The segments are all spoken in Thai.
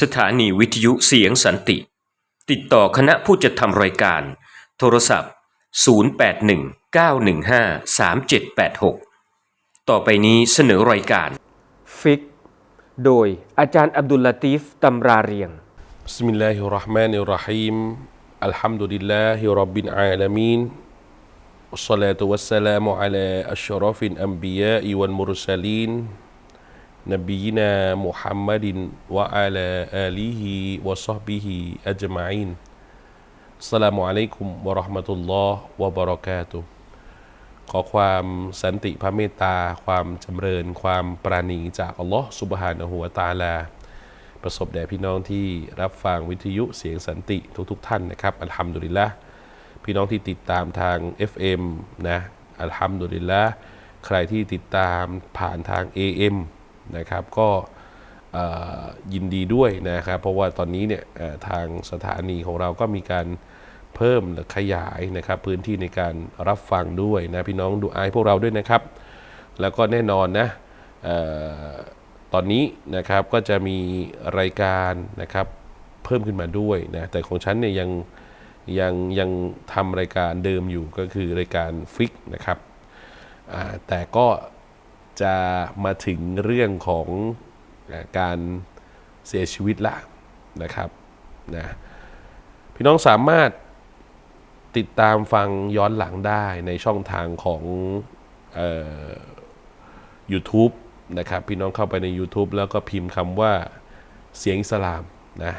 สถานีวิทยุเสียงสันติ ติดต่อคณะผู้จัดทำรายการ โทรศัพท์ 0819153786 ต่อไปนี้เสนอรายการ ฟิก โดยอาจารย์อับดุลลาตีฟตำราเรียง بسم الله الرحمن الرحيم الحمد لله رب العالمين والصلاة والسلام على أشرف الأنبياء والمرسلين نبينا محمد وعلى آله وصحبه أجمعين السلام عليكم ورحمة الله وبركاته ขอความสันติพระเมตตา ความจำเริญ ความปราณีจากอัลลอฮ์สุบฮานะฮูวะตะอาลา ประสบแด่พี่น้องที่รับฟังวิทยุเสียงสันติทุกๆทท่านนะครับ อัลฮัมดุลิลละพี่น้องที่ติดตามทาง FM นะอัลฮัมดุลิลละใครที่ติดตามผ่านทาง AM นะครับ ก็ยินดีด้วยนะครับ เพราะว่าตอนนี้เนี่ยทางสถานีของเราก็มีการเพิ่มหรือขยายนะครับพื้นที่ในการรับฟังด้วยนะพี่น้องดูอายพวกเราด้วยนะครับ แล้วก็แน่นอนนะออตอนนี้นะครับก็จะมีรายการนะครับเพิ่มขึ้นมาด้วยนะแต่ของฉันเนี่ยยังยังยังทำรายการเดิมอยู่ก็คือรายการฟิกนะครับแต่ก็ จะมาถึงเรื่องของการเสียชีวิตละนะครับนะพี่น้องสามารถติดตามฟังย้อนหลังได้ในช่องทางของออ YouTube นะครับ พี่น้องเข้าไปใน YouTube แล้วก็พิมพ์คำว่าเสียงอิสลามนะ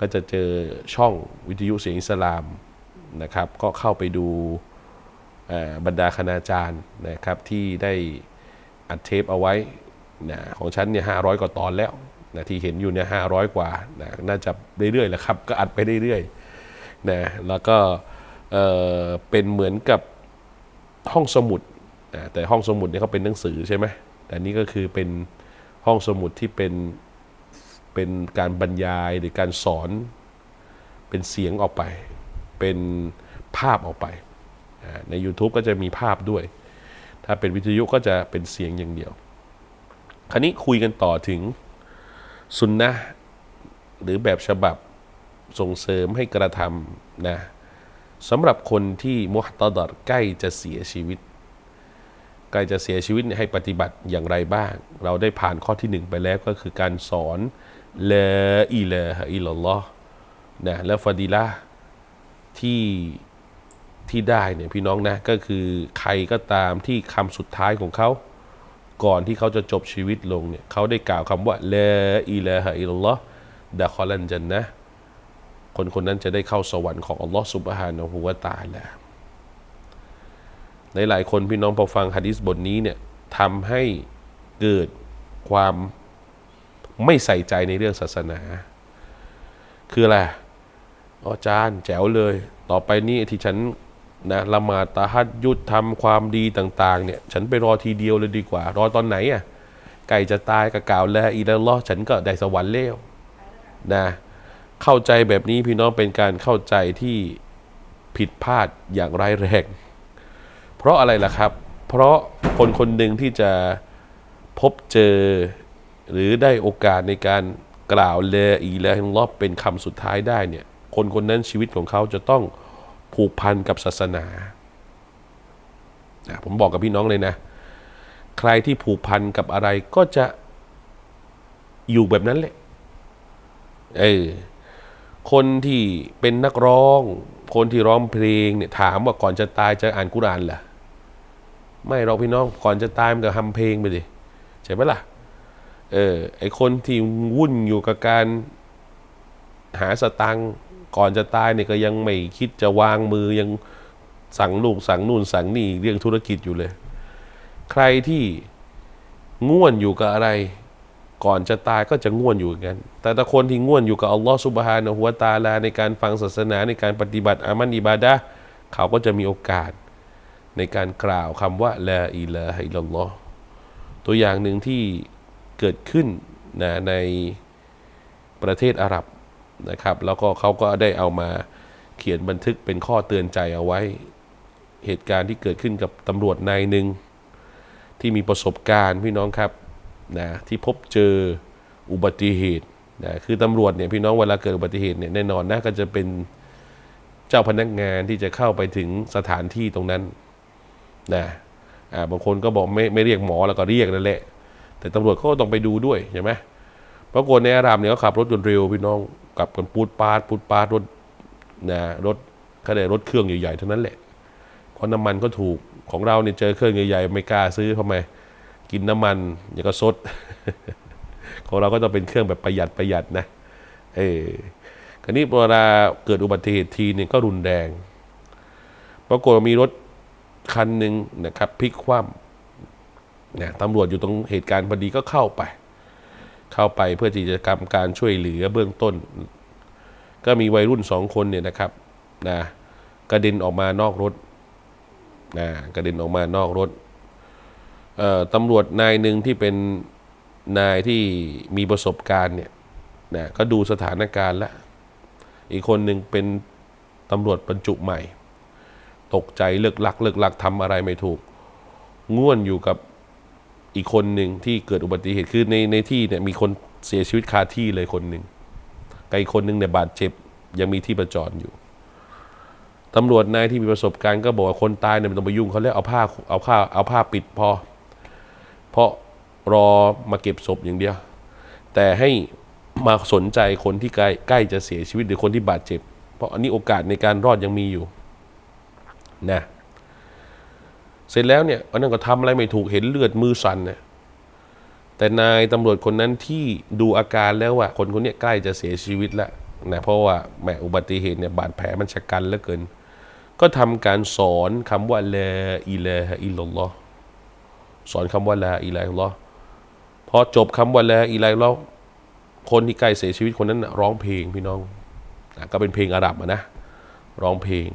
ก็จะเจอช่องวิทยุเสียงอิสลามนะครับ ก็เข้าไปดูบรรดาคณาจารย์นะครับที่ได้ อัดเทปเอาไว้นะของฉันเนี่ยห้าร้อยกว่าตอนแล้วนะที่เห็นอยู่เนี่ยห้าร้อยกว่านะน่าจะเรื่อยๆแหละครับ ก็อัดไปเรื่อยๆนะแล้วก็เออเป็นเหมือนกับห้องสมุดนะแต่ห้องสมุดเนี่ยเขาเป็นหนังสือใช่ไหมแต่นี่ก็คือเป็นห้องสมุดที่เป็นเป็นการบรรยายหรือการสอนเป็นเสียงออกไป เป็นภาพออกไป ใน YouTube ก็จะมีภาพด้วย ถ้าเป็นวิทยุก็จะเป็นเสียงอย่างเดียว คราวนี้คุยกันต่อถึงสุนนะหรือแบบฉบับส่งเสริมให้กระทำนะสำหรับคนที่มุฮตะดัดใกล้จะเสียชีวิต ใกล้จะเสียชีวิตให้ปฏิบัติอย่างไรบ้าง เราได้ผ่านข้อที่หนึ่งไปแล้วก็คือการสอนเละอิลอิลลัลลอฮ์นะและฟาดิละที่ ที่ได้เนี่ยพี่น้องนะก็คือใครก็ตามที่คำสุดท้ายของเขา ก่อนที่เขาจะจบชีวิตลงเนี่ยเขาได้กล่าวคำว่าละอิลาฮะอิลลัลลอฮ์ดะคอลันจันนะคนคนนั้นจะได้เข้าสวรรค์ของอัลลอฮ์สุบฮานะฮูวะตะอาลาในหลายคนพี่น้องพอฟังฮะดิษบทนี้เนี่ยทำให้เกิดความไม่ใส่ใจในเรื่องศาสนา คืออะไรอ๋ออาจารย์แจ๋วเลย ต่อไปนี้ที่ฉัน นะละหมาดตาฮัดยุดทำความดีต่าง ๆ เนี่ย ฉันไปรอทีเดียวเลยดีกว่า รอตอนไหนอะไก่จะตายกับกล่าวแล้วอีแล้วล้อฉันก็ได้สวรรค์แล้วนะเข้าใจแบบนี้พี่น้องเป็นการเข้าใจที่ผิดพลาดอย่างร้ายแรงเพราะอะไรล่ะครับ เพราะคนคนหนึ่งที่จะพบเจอ หรือได้โอกาสในการกล่าวเลอีและฮิลลอเป็นคำสุดท้ายได้เนี่ย คนคนนั้นชีวิตของเขาจะต้อง ผูกพันกับศาสนาผมบอกกับพี่น้องเลยนะ ใครที่ผูกพันกับอะไรก็จะอยู่แบบนั้นแหละเออคนที่เป็นนักร้อง คนที่ร้องเพลงเนี่ยถามว่าก่อนจะตายจะอ่านกุรอานเหรอไม่หรอกพี่น้องก่อนจะตายมันก็ทำเพลงไปดิใช่ไหมล่ะเออไอคนที่วุ่นอยู่กับการหาสตังค์ ก่อนจะตายเนี่ยก็ยังไม่คิดจะวางมือยังสั่งลูกสั่งนู่นสั่งนี่เรื่องธุรกิจอยู่เลย ใครที่ง่วนอยู่กับอะไร ก่อนจะตายก็จะง่วนอยู่กัน แต่ถ้าคนที่ง่วนอยู่กับอัลลอฮ์สุบฮานะฮุวาตาลาในการฟังศาสนาในการปฏิบัติอามันอิบาดะเขาก็จะมีโอกาสในการกล่าวคำว่าละอิลาฮะอิลลัลลอฮ์ตัวอย่างหนึ่งที่เกิดขึ้นนะในประเทศอาหรับ นะครับ แล้วก็เขาก็ได้เอามาเขียนบันทึกเป็นข้อเตือนใจเอาไว้ เหตุการณ์ที่เกิดขึ้นกับตำรวจนายหนึ่งที่มีประสบการณ์พี่น้องครับนะที่พบเจออุบัติเหตุนะคือตำรวจเนี่ยพี่น้องเวลาเกิดอุบัติเหตุเนี่ยแน่นอนนะก็จะเป็นเจ้าพนักงานที่จะเข้าไปถึงสถานที่ตรงนั้นนะอ่าบางคนก็บอกไม่ไม่เรียกหมอแล้วก็เรียกนั่นแหละแต่ตำรวจเขาก็ต้องไปดูด้วยใช่ไหมปรากฏในอาหรับเนี่ยเขาขับรถจนเร็วพี่น้อง กับกันปูดปาดปูดปาดรถนะรถเขาเรีรถเครื่องใหญ่ๆเท่านั้นแหละเพราะน้ำมันก็ถูกของเราเนี่ยเจอเครื่องใหญ่ๆไม่กล้าซื้อทำไมกินน้ำมันอย่างก็ซดของเราก็ต้องเป็นเครื่องแบบประหยัดประหยัดนะเออคราวนี้เวลาเกิดอุบัติเหตุทีหนึงก็รุนแรงปรากฏมีรถคันหนึ่งนะครับพลิกคว่ำเนะตำรวจอยู่ตรงเหตุการณ์พอดีก็เข้าไป เข้าไปเพื่อที่จะทำการช่วยเหลือเบื้องต้น ก็มีวัยรุ่นสองคนเนี่ยนะครับนะกระเด็นออกมานอกรถนะกระเด็นออกมานอกรถตำรวจนายหนึ่งที่เป็นนายที่มีประสบการณ์เนี่ยนะก็ดูสถานการณ์แล้วอีกคนหนึ่งเป็นตำรวจบรรจุใหม่ ตกใจเลิกลักเลิกลักทำอะไรไม่ถูก ง่วนอยู่กับ อีกคนหนึ่งที่เกิดอุบัติเหตุคือในในที่เนี่ยมีคนเสียชีวิตคาที่เลยคนหนึ่งกับอีกคนหนึ่งเนี่ยบาดเจ็บยังมีที่ประจรอยู่ตำรวจนายที่มีประสบการณ์ก็บอกว่าคนตายเนี่ยไม่ต้องไปยุ่งเขาเรียกเอาผ้าเอาผ้าเอาผ้าปิดพอ เพราะรอมาเก็บศพอย่างเดียว แต่ให้มาสนใจคนที่ใกล้ใกล้จะเสียชีวิตหรือคนที่บาดเจ็บ เพราะอันนี้โอกาสในการรอดยังมีอยู่นะ เสร็จแล้วเนี่ยอันนั้นก็ทำอะไรไม่ถูกเห็นเลือดมือสั่นเนี่ยแต่นายตำรวจคนนั้นที่ดูอาการแล้วว่า คนคนนี้ใกล้จะเสียชีวิตแล้วนะเพราะว่าแหมอุบัติเหตุเนี่ยบาดแผลมันชะกันเหลือเกิน ก็ทำการสอนคำว่าลาอิลาฮะอิลลัลลอฮ์สอนคำว่าลาอิลาฮะอิลลัลลอฮ์พอจบคำว่าลาอิลาฮะอิลลัลลอฮ์คนที่ใกล้เสียชีวิตคนนั้นน่ะร้องเพลงพี่น้องนะก็เป็นเพลงอาหรับนะร้องเพลง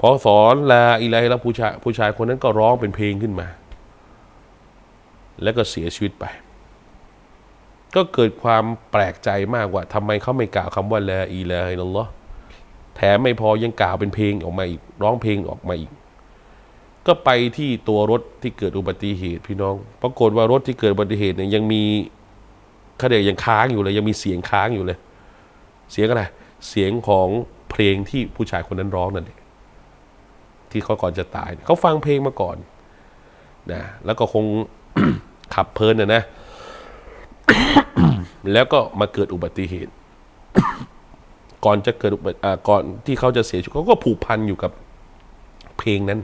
พอสอนลาอิลอิลลัลลอฮ์ผู้ชายผู้ชายคนนั้นก็ร้องเป็นเพลงขึ้นมา แล้วก็เสียชีวิตไป ก็เกิดความแปลกใจมากว่าทำไมเขาไม่กล่าวคำว่าลาอิลาฮะอิลลัลลอแถมไม่พอยังกล่าวเป็นเพลงออกมาอีก ร้องเพลงออกมาอีก ก็ไปที่ตัวรถที่เกิดอุบัติเหตุพี่น้อง ปรากฏว่ารถที่เกิดอุบัติเหตุเนี่ยยังมีเขาเรียกยังค้างอยู่เลย ยังมีเสียงค้างอยู่เลย เสียงอะไร เสียงของเพลงที่ผู้ชายคนนั้นร้องนั่นเอง ที่เขาก่อนจะตายเขาฟังเพลงมาก่อนนะแล้วก็คงขับเพลินนะนะ แล้วก็มาเกิดอุบัติเหตุ ก่อนจะเกิดอุบัติอ่าก่อนที่เขาจะเสียชีวิตเขาก็ผูกพันอยู่กับเพลงนั้น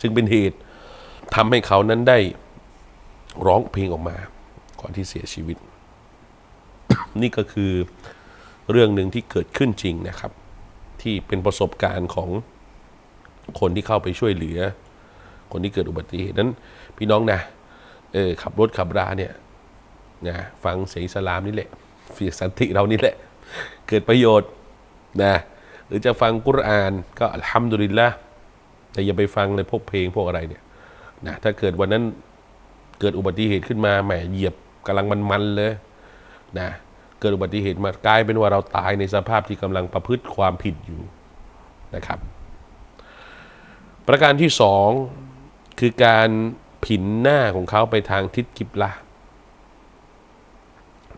จึงเป็นเหตุทำให้เขานั้นได้ร้องเพลงออกมา ก่อนที่เสียชีวิต นี่ก็คือเรื่องหนึ่งที่เกิดขึ้นจริงนะครับ ที่เป็นประสบการณ์ของ คนที่เข้าไปช่วยเหลือ คนที่เกิดอุบัติเหตุนั้น พี่น้องนะเออขับรถขับราเนี่ยนะฟังเสียงอิสลามนี่แหละเสียงสันติเรานี่แหละ เกิดประโยชน์นะหรือจะฟังกุรอานก็อัลฮัมดุลิลละแต่อย่าไปฟังเลยพวกเพลงพวกอะไรเนี่ยนะถ้าเกิดวันนั้นเกิดอุบัติเหตุขึ้นมาแหมเหยียบกำลังมันๆเลยนะเกิดอุบัติเหตุมากลายเป็นว่าเราตายในสภาพที่กำลังประพฤติความผิดอยู่นะครับ ประการที่สองคือการผินหน้าของเขาไปทางทิศกิบลา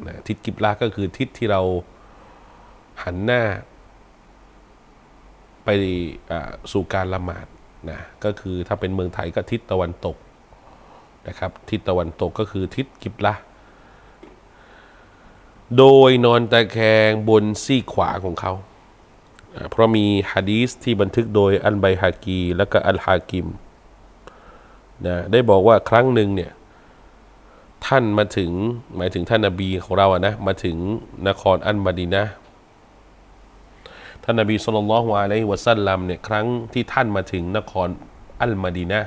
นะทิศกิบลาก็คือทิศที่เราหันหน้า ไปสู่การละหมาดนะก็คือถ้าเป็นเมืองไทยก็ทิศตะวันตกนะครับ ทิศตะวันตกก็คือทิศกิบลาโดยนอนตะแคงบนซี่ขวาของเขา เพราะมีฮะดีสที่บันทึกโดยอันไบฮากีและก็อัลฮากิมนะได้บอกว่าครั้งหนึ่งเนี่ยท่านมาถึงหมายถึงท่านนบีของเราอะนะมาถึงนครอันมาดีนะท่านนบีสุลต่านละฮ์อะลัยฮิวะซัลลัมเนี่ยครั้งที่ท่านมาถึงนครอัลมาดีนะ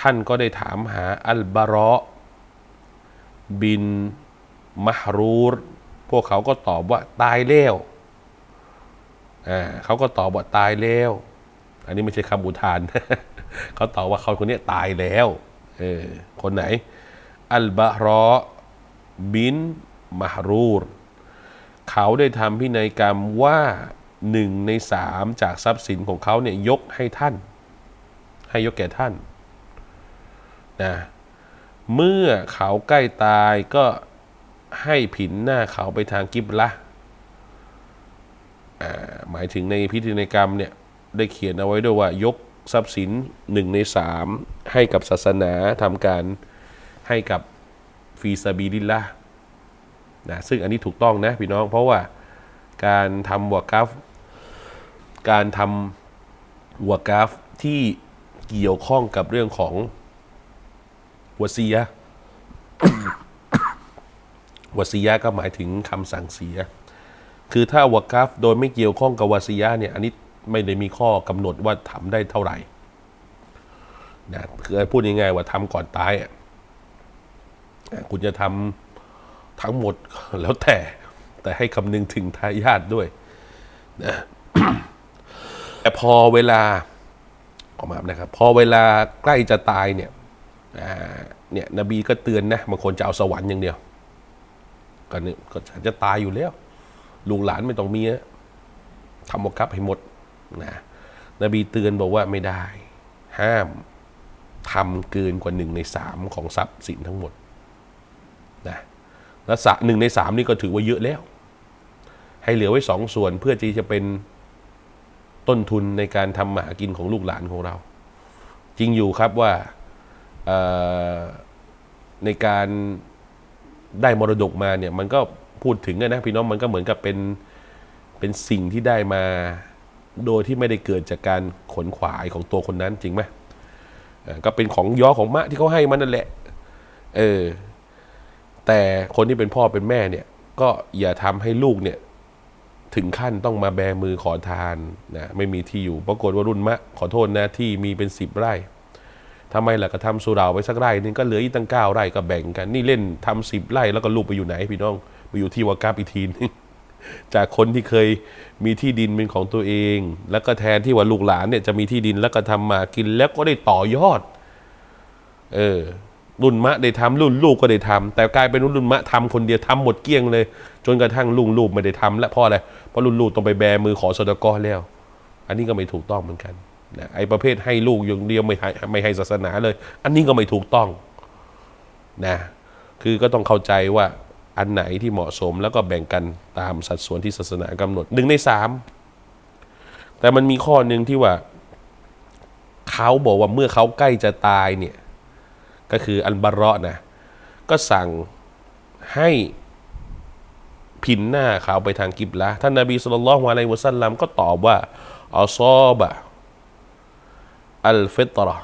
ท่านก็ได้ถามหาอัลบาระบินมหรูรพวกเขาก็ตอบว่าตายแล้ว เขาก็ตอบว่าตายแล้ว อันนี้ไม่ใช่คำอุทาน เขาตอบว่าเขาคนนี้ตายแล้วเออคนไหน อัลบาระบินมหรูร เขาได้ทำพินัยกรรมว่าหนึ่งในสามจากทรัพย์สินของเขาเนี่ยยกให้ท่าน ให้ยกแก่ท่านนะเมื่อเขาใกล้ตายก็ให้ผินหน้าเขาไปทางกิบละ หมายถึงในพิธีในกรรมเนี่ยได้เขียนเอาไว้ด้วยว่ายกทรัพย์สินหนึ่งในสามให้กับศาสนาทำการให้กับฟีซาบีดิลละนะซึ่งอันนี้ถูกต้องนะพี่น้องเพราะว่าการทำวากัฟการทำวากัฟที่เกี่ยวข้องกับเรื่องของวะซียะวซียะก็หมายถึงคำสั่งเสีย คือถ้าวากัฟโดยไม่เกี่ยวข้องกับวะซียะเนี่ยอันนี้ไม่ได้มีข้อกำหนดว่าทำได้เท่าไหร่นะคือพูดง่ายๆว่าทำก่อนตายอะคุณจะทำทั้งหมดแล้วแต่ แต่ให้คำนึงถึงทายาทด้วยนะแต่พอเวลาออกมานะครับ พอเวลาใกล้จะตายเนี่ยเนี่ยนบีก็เตือนนะบางคนจะเอาสวรรค์อย่างเดียวก็เนี่ยก็ฉันจะตายอยู่แล้ว ลุงหลานไม่ต้องมีทำวกับให้หมดนะนบีเตือนบอกว่าไม่ได้ ห้ามทำเกินกว่าหนึ่งในสามของทรัพย์สินทั้งหมดนะแล้วสะหนึ่งในสามนี่ก็ถือว่าเยอะแล้ว ให้เหลือไว้สองส่วนเพื่อที่จะเป็นต้นทุนในการทำมาหากินของลูกหลานของเรา จริงอยู่ครับว่าในการได้มรดกมาเนี่ยมันก็ พูดถึงนะพี่น้องมันก็เหมือนกับเป็นเป็นสิ่งที่ได้มา โดยที่ไม่ได้เกิดจากการขนขวายของตัวคนนั้นจริงไหมก็เป็นของย้อของมะที่เขาให้มันนั่นแหละ เออ แต่คนที่เป็นพ่อเป็นแม่เนี่ย ก็อย่าทำให้ลูกเนี่ย ถึงขั้นต้องมาแบมือขอทานนะไม่มีที่อยู่ปรากฏว่ารุ่นมะ ขอโทษนะที่มีเป็นสิบไร่ทำไมล่ะก็ทำสุราไปสักไร่นึงก็เหลืออีกตั้งเก้าไร่ก็แบ่งกัน นี่เล่นทำสิบไร่แล้วก็ลูกไปอยู่ไหนพี่น้อง ไปอยู่ที่วากาบอีกทีนึงจากคนที่เคยมีที่ดินเป็นของตัวเอง แล้วก็แทนที่ว่าลูกหลานเนี่ยจะมีที่ดินแล้วก็ทำมากินแล้วก็ได้ต่อยอด เออ รุ่นมะได้ทำรุ่นลูกก็ได้ทำแต่กลายเป็นรุ่นมะทำคนเดียวทำหมดเกลี้ยงเลย จนกระทั่งลุงลูกไม่ได้ทำและเพราะอะไรเพราะรุ่นลูกต้องไปแบมือขอสดกอแล้ว อันนี้ก็ไม่ถูกต้องเหมือนกันนะไอ้ประเภทให้ลูกอย่างเดียวไม่ให้ไม่ให้ศาสนาเลย อันนี้ก็ไม่ถูกต้องนะคือก็ต้องเข้าใจว่า อันไหนที่เหมาะสมแล้วก็แบ่งกันตามสัดส่วนที่ศาสนากำหนดหนึ่งในสามแต่มันมีข้อหนึ่งที่ว่า เขาบอกว่าเมื่อเขาใกล้จะตายเนี่ย ก็คืออันบาระนะ ก็สั่งให้พินหน้าเขาไปทางกิบละท่านนาบีสุลต่านละฮ์อะลัยวะสัลลัมก็ตอบว่าอัลซอบะอัลฟิตรอ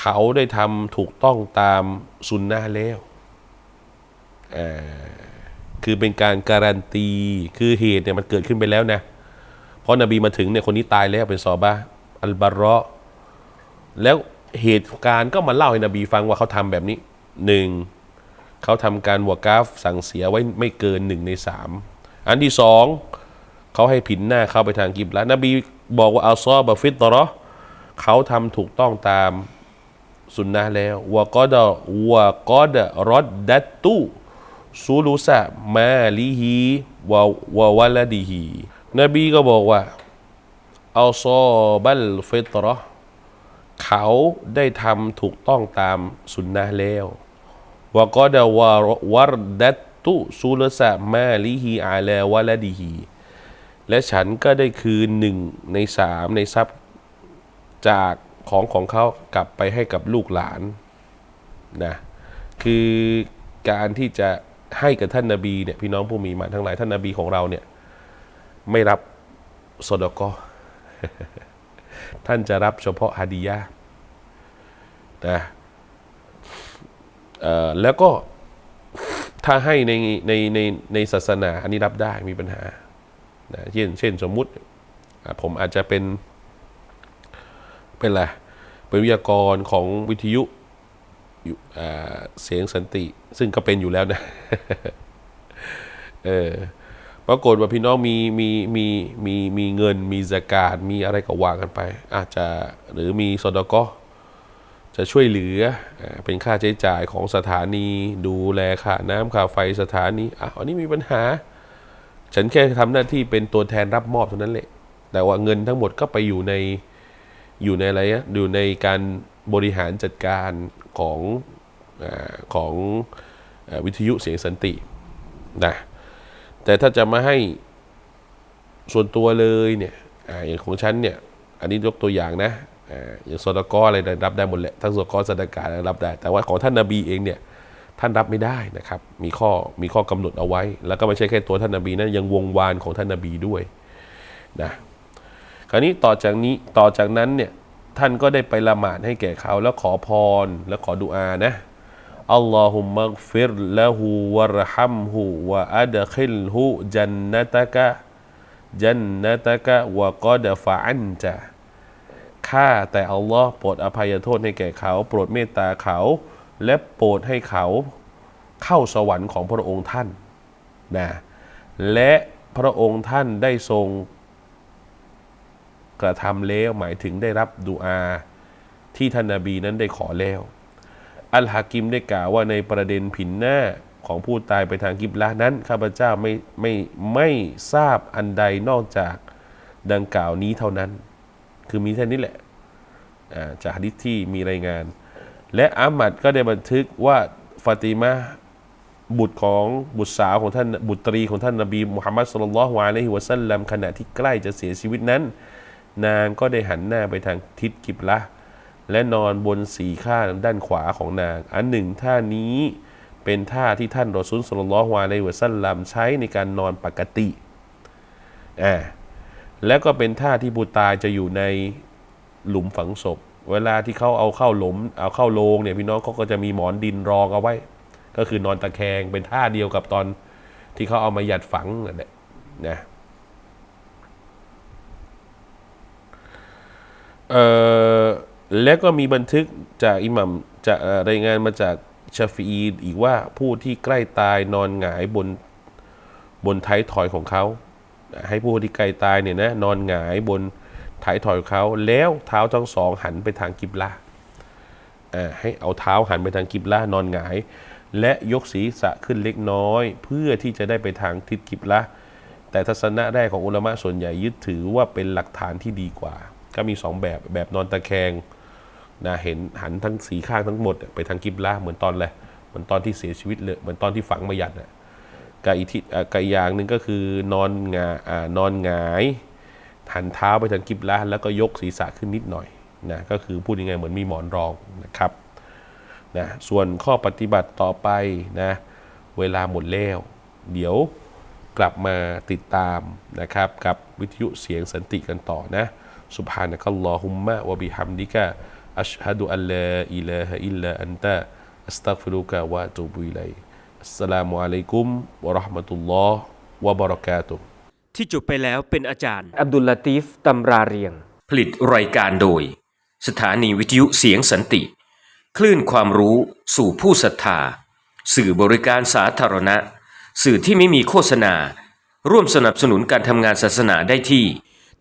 เขาได้ทำถูกต้องตามสุนนะแล้ว คือเป็นการการันตีคือเหตุเนี่ยมันเกิดขึ้นไปแล้วนะเพราะนบีมาถึงเนี่ยคนนี้ตายแล้วเป็นซอบะอัลบาระแล้วเหตุการณ์ก็มาเล่าให้นบีฟังว่าเขาทำแบบนี้หนึ่งเขาทำการวากาฟสั่งเสียไว้ไม่เกินหนึ่งในสามอันที่สองเขาให้ผินหน้าเข้าไปทางกิบละนบีบอกว่าอัลซอบะฟิตรอเขาทำถูกต้องตามสุนนะแล้ววะกอดะวกอดรอดดัตตุ ซูลุสะมาลิฮีวะวะวะลดิฮีนบีก็บอกว่าอัลซอบัลฟิตรอเขาได้ทำถูกต้องตามสุนนะแล้ววกอดะวะวรดัตตุซูลสะมาลิฮีอาลาวะละดีฮีและฉันก็ได้คืนหนึ่งในสามในทรัพย์จากของของเขากลับไปให้กับลูกหลานนะคือการที่จะ ให้กับท่านนาบีเนี่ยพี่น้องผู้มีมาทั้งหลายท่านนาบีของเราเนี่ยไม่รับสดกอท่านจะรับเฉพาะฮาดียะนะแล้วก็ถ้าให้ในในในในศาสนา อันนี้รับได้มีปัญหานะเช่นเช่นสมมุติ ผมอาจจะเป็น เป็นอะไรเป็นวิทยากรของวิทยุ เสียงสันติ ซึ่งก็เป็นอยู่แล้วนะ เออปรากฏว่าพี่น้องมีมีมีมีมีเงิน มีสกาดมีอะไรก็ว่ากันไป อาจจะหรือมีสดกอจะช่วยเหลืออเป็นค่าใช้จ่ายของสถานี ดูแลค่าน้ำค่าไฟสถานีอะอันนี้มีปัญหา ฉันแค่ทำหน้าที่เป็นตัวแทนรับมอบเท่านั้นแหละแต่ว่าเงินทั้งหมดก็ไปอยู่ในอยู่ในอะไรอะอยู่ในการบริหารจัดการ ของอของอวิทยุเสียงสันตินะแต่ถ้าจะมาให้ส่วนตัวเลยเนี่ยออย่างของฉันเนี่ย อันนี้ยกตัวอย่างนะออย่างสดกออะไรรับได้หมดแหละทั้งสดกอสดการับได้ แต่ว่าของท่านนาบีเองเนี่ยท่านรับไม่ได้นะครับ มีข้อมีข้อกำหนดเอาไว้ แล้วก็ไม่ใช่แค่ตัวท่านนาบีนะยังวงวานของท่านนาบีด้วยนะคราวนี้ต่อจากนี้ต่อจากนั้นเนี่ย ท่านก็ได้ไปละหมาดให้แก่เขาแล้วขอพรแล้วขอดุอานะอัลลอฮุมะกฟิรละหูวะรฮัมหูวะอัดคิลหูจันนตะกะจันนตะกะวะกอดฟะอันจะข้าแต่อัลลอฮ์โปรดอภัยโทษให้แก่เขา โปรดเมตตาเขา และโปรดให้เขาเข้าสวรรค์ของพระองค์ท่านนะและพระองค์ท่านได้ทรง กระทำแล้วหมายถึงได้รับดุอาที่ท่านนาบีนั้นได้ขอแล้ว อัลฮากิมได้กล่าวว่าในประเด็นผินหน้าของผู้ตายไปทางกิบละนั้นข้าพเจ้าไม่ไม่ไม่ทราบอันใดนอกจากดังกล่าวนี้เท่านั้น คือมีแค่นี้แหละาจากฮะดิษที่มีรายงาน และอามัดก็ได้บันทึกว่าฟาติมาบุตรของบุตรสาวของท่านบุตรีของท่านนบีมุฮัมมัดสุลลัลฮุอะลัยฮิวะสัลลัมขณะที่ใกล้จะเสียชีวิตนั้น นางก็ได้หันหน้าไปทางทิศกิบละและนอนบนสีข้างด้านขวาของนาง อันหนึ่งท่านี้เป็นท่าที่ท่านรอซูลสุลลอฮุอะลัยฮิวะสัลลัมใช้ในการนอนปกติอ่าแล้วก็เป็นท่าที่ผู้ตายจะอยู่ในหลุมฝังศพ เวลาที่เขาเอาเข้าหลุม เอาเข้าโลงเนี่ยพี่น้องเขาก็จะมีหมอนดินรองเอาไว้ ก็คือนอนตะแคงเป็นท่าเดียวกับตอนที่เขาเอามาหยัดฝังนั่นแหละนะ เอ่อแล้วก็มีบันทึกจากอิหมัมจะรายงานมาจากชาฟีอีอีกว่าผู้ที่ใกล้ตายนอนหงายบนบนท้ายถอยของเขา ให้ผู้ที่ใกล้ตายเนี่ยนะนอนหงายบนท้ายถอยของเขา แล้วเท้าทั้งสองหันไปทางกิบลาอ่าให้เอาเท้าหันไปทางกิบลานอนหงาย และยกศีรษะขึ้นเล็กน้อย เพื่อที่จะได้ไปทางทิศกิบละแต่ทัศนะแรกของอุลามะส่วนใหญ่ยึดถือว่าเป็นหลักฐานที่ดีกว่า ก็มีสองแบบแบบนอนตะแคงนะเห็นหันทั้งสีข้างทั้งหมด ไปทางกิบละเหมือนตอนแหละเหมือนตอนที่เสียชีวิตเลยเหมือนตอนที่ฝังมายัดนะกับอีกทิศอ่กับอย่างหนึ่งก็คือนอนงาอนอนหงายหันเท้าไปทางกิบละแล้วก็ยกศีรษะขึ้นนิดหน่อยนะก็คือพูดยังไงเหมือนมีหมอนรองนะครับนะส่วนข้อปฏิบัติต่อไปนะเวลาหมดแล้ว เดี๋ยวกลับมาติดตามนะครับกับวิทยุเสียงสันติกันต่อนะ سبحانك اللهم وبحمدك أشهد أن لا إله إلا أنت أستغفرك وأتوب إليك อัสสลามุอะลัยกุมวะเราะห์มะตุลลอฮ์วะบะเราะกาตุฮ์ ที่จบไปแล้วเป็นอาจารย์ อับดุลลาตีฟตำราเรียง ผลิตรายการโดย สถานีวิทยุเสียงสันติ คลื่นความรู้สู่ผู้ศรัทธา สื่อบริการสาธารณะ สื่อที่ไม่มีโฆษณา ร่วมสนับสนุนการทำงานศาสนาได้ที่